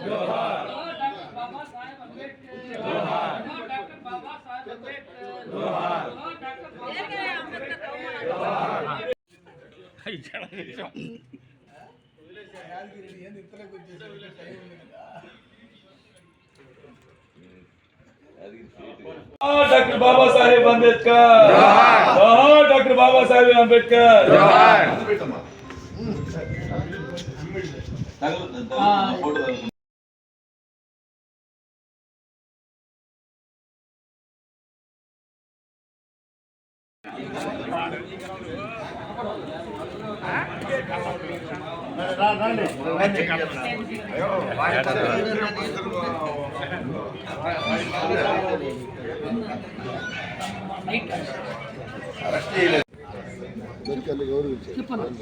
जोहार डॉक्टर बाबा साहेब अंबेडकर जोहार डॉक्टर बाबा साहेब अंबेडकर जोहार डॉक्टर बाबा जोहार डॉक्टर बाबा साहेब अंबेडकर जोहार डॉक्टर बाबा साहेब अंबेडकर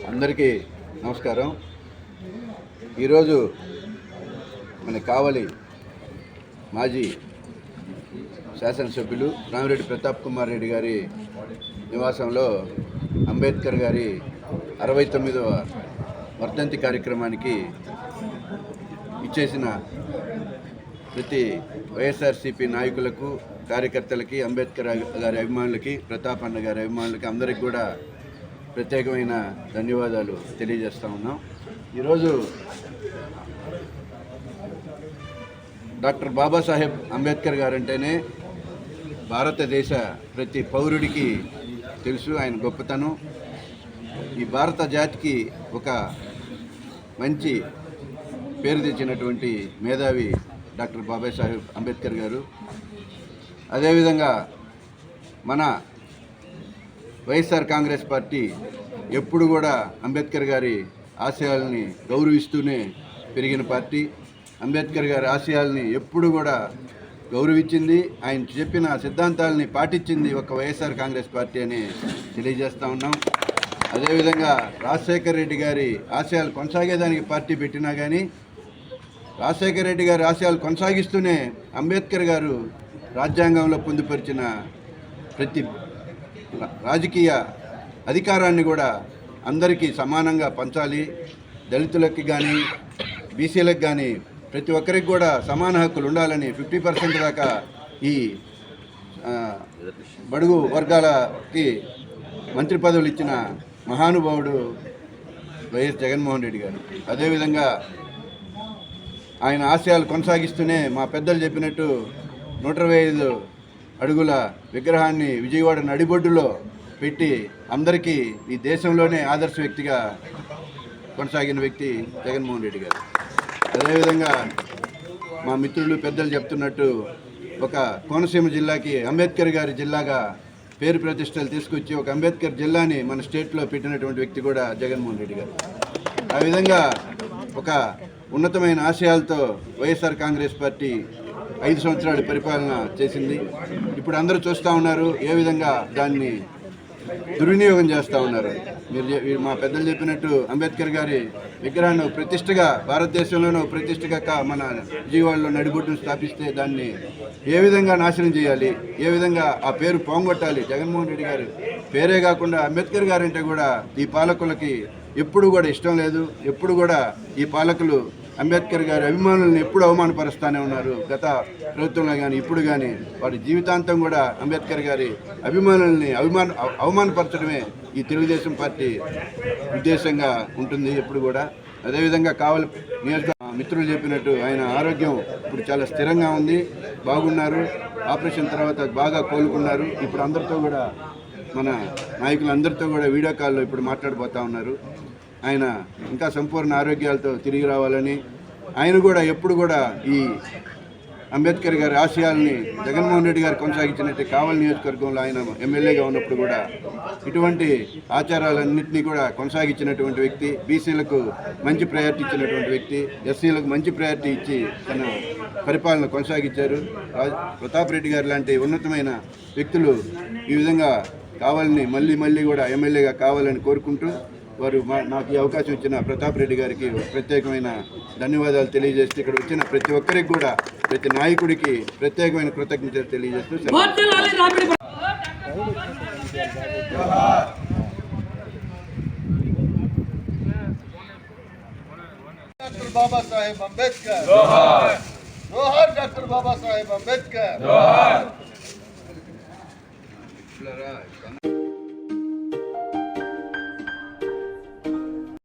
అందరికీ నమస్కారం. ఈరోజు మన కావలి మాజీ శాసనసభ్యులు రామిరెడ్డి ప్రతాప్ కుమార్ రెడ్డి గారి నివాసంలో అంబేద్కర్ గారి అరవై తొమ్మిదవ వర్ధంతి కార్యక్రమానికి ఇచ్చేసిన ప్రతి వైఎస్ఆర్సీపీ నాయకులకు కార్యకర్తలకి అంబేద్కర్ గారి అభిమానులకి ప్రతాప్ అన్న గారి అభిమానులకి అందరికి కూడా ప్రత్యేకమైన ధన్యవాదాలు తెలియజేస్తా ఉన్నాం. ఈరోజు డాక్టర్ బాబాసాహెబ్ అంబేద్కర్ గారంటేనే భారతదేశ ప్రతి పౌరుడికి తెలుసు ఆయన గొప్పతనం. ఈ భారత జాతికి ఒక మంచి పేరు తెచ్చినటువంటి మేధావి డాక్టర్ బాబాసాహెబ్ అంబేద్కర్ గారు. అదేవిధంగా మన వైఎస్ఆర్ కాంగ్రెస్ పార్టీ ఎప్పుడు కూడా అంబేద్కర్ గారి ఆశయాలని గౌరవిస్తూనే పెరిగిన పార్టీ. అంబేద్కర్ గారి ఆశయాల్ని ఎప్పుడు కూడా గౌరవించింది. ఆయన చెప్పిన సిద్ధాంతాలని పాటించింది ఒక వైఎస్ఆర్ కాంగ్రెస్ పార్టీ అని తెలియజేస్తూ ఉన్నాం. అదేవిధంగా రాజశేఖర్ రెడ్డి గారి ఆశయాలు కొనసాగేదానికి పార్టీ పెట్టినా కానీ రాజశేఖర రెడ్డి గారి ఆశయాలు కొనసాగిస్తూనే అంబేద్కర్ గారు రాజ్యాంగంలో పొందుపరిచిన ప్రతి రాజకీయ అధికారాన్ని కూడా అందరికీ సమానంగా పంచాలి. దళితులకి కానీ బీసీలకు కానీ ప్రతి ఒక్కరికి కూడా సమాన హక్కులు ఉండాలని ఫిఫ్టీ పర్సెంట్ దాకా ఈ బడుగు వర్గాలకి మంత్రి పదవులు ఇచ్చిన మహానుభావుడు వైఎస్ జగన్మోహన్ రెడ్డి గారు. అదేవిధంగా ఆయన ఆశయాలు కొనసాగిస్తూనే మా పెద్దలు చెప్పినట్టు నూట ఇరవై ఐదు అడుగుల విగ్రహాన్ని విజయవాడ నడిబొడ్డులో పెట్టి అందరికీ ఈ దేశంలోనే ఆదర్శ వ్యక్తిగా కొనసాగిన వ్యక్తి జగన్మోహన్ రెడ్డి గారు. అదేవిధంగా మా మిత్రులు పెద్దలు చెప్తున్నట్టు ఒక కోనసీమ జిల్లాకి అంబేద్కర్ గారి జిల్లాగా పేరు ప్రతిష్టలు తీసుకొచ్చి ఒక అంబేద్కర్ జిల్లాని మన స్టేట్లో పెట్టినటువంటి వ్యక్తి కూడా జగన్మోహన్ రెడ్డి గారు. ఆ విధంగా ఒక ఉన్నతమైన ఆశయాలతో వైఎస్ఆర్ కాంగ్రెస్ పార్టీ ఐదు సంవత్సరాల పరిపాలన చేసింది. ఇప్పుడు అందరూ చూస్తూ ఉన్నారు ఏ విధంగా దాన్ని దుర్వినియోగం చేస్తూ ఉన్నారు. మీరు మా పెద్దలు చెప్పినట్టు అంబేద్కర్ గారి విగ్రహాన్ని ప్రతిష్టగా భారతదేశంలోనూ ప్రతిష్టగా మన విజయవాడలో నడిబొడ్డును స్థాపిస్తే దాన్ని ఏ విధంగా నాశనం చేయాలి ఏ విధంగా ఆ పేరు పోంగొట్టాలి? జగన్మోహన్ రెడ్డి గారు పేరే కాకుండా అంబేద్కర్ గారంటే కూడా ఈ పాలకులకి ఎప్పుడు కూడా ఇష్టం లేదు ఎప్పుడు కూడా ఈ పాలకులు అంబేద్కర్ గారి అభిమానులను ఎప్పుడు అవమానపరుస్తూనే ఉన్నారు. గత ప్రభుత్వంలో కానీ ఇప్పుడు కానీ వారి జీవితాంతం కూడా అంబేద్కర్ గారి అభిమానుల్ని అభిమాన అవమానపరచడమే ఈ తెలుగుదేశం పార్టీ ఉద్దేశంగా ఉంటుంది ఎప్పుడు కూడా. అదేవిధంగా కావాలి నియోజక మిత్రులు చెప్పినట్టు ఆయన ఆరోగ్యం ఇప్పుడు చాలా స్థిరంగా ఉంది బాగున్నారు. ఆపరేషన్ తర్వాత బాగా కోలుకున్నారు. ఇప్పుడు అందరితో కూడా మన నాయకులందరితో కూడా వీడియో కాల్లో ఇప్పుడు మాట్లాడిపోతూ ఉన్నారు. ఆయన ఇంకా సంపూర్ణ ఆరోగ్యాలతో తిరిగి రావాలని ఆయన కూడా ఎప్పుడు కూడా ఈ అంబేద్కర్ గారి ఆశయాల్ని జగన్మోహన్ రెడ్డి గారు కొనసాగించినట్టు కావలి నియోజకవర్గంలో ఆయన ఎమ్మెల్యేగా ఉన్నప్పుడు కూడా ఇటువంటి ఆచారాలన్నింటినీ కూడా కొనసాగించినటువంటి వ్యక్తి బీసీలకు మంచి ప్రయారిటీ ఇచ్చినటువంటి వ్యక్తి ఎస్సీలకు మంచి ప్రయారిటీ ఇచ్చి తన పరిపాలన కొనసాగించారు. ప్రతాప్ రెడ్డి గారు లాంటి ఉన్నతమైన వ్యక్తులు ఈ విధంగా కావాలని మళ్ళీ మళ్ళీ కూడా ఎమ్మెల్యేగా కావాలని కోరుకుంటూ వారు మా నాకు ఈ అవకాశం ఇచ్చిన ప్రతాప్ రెడ్డి గారికి ప్రత్యేకమైన ధన్యవాదాలు తెలియజేస్తూ ఇక్కడ వచ్చిన ప్రతి ఒక్కరికి కూడా ప్రతి నాయకుడికి ప్రత్యేకమైన కృతజ్ఞతలు తెలియజేస్తూ సెలవు. వర్ధిల్లాలి రాపిడి డాక్టర్ డాక్టర్ బాబాసాహెబ్ అంబేద్కర్. జోహార్. డాక్టర్ బాబాసాహెబ్ అంబేద్కర్. మిత్రులారా,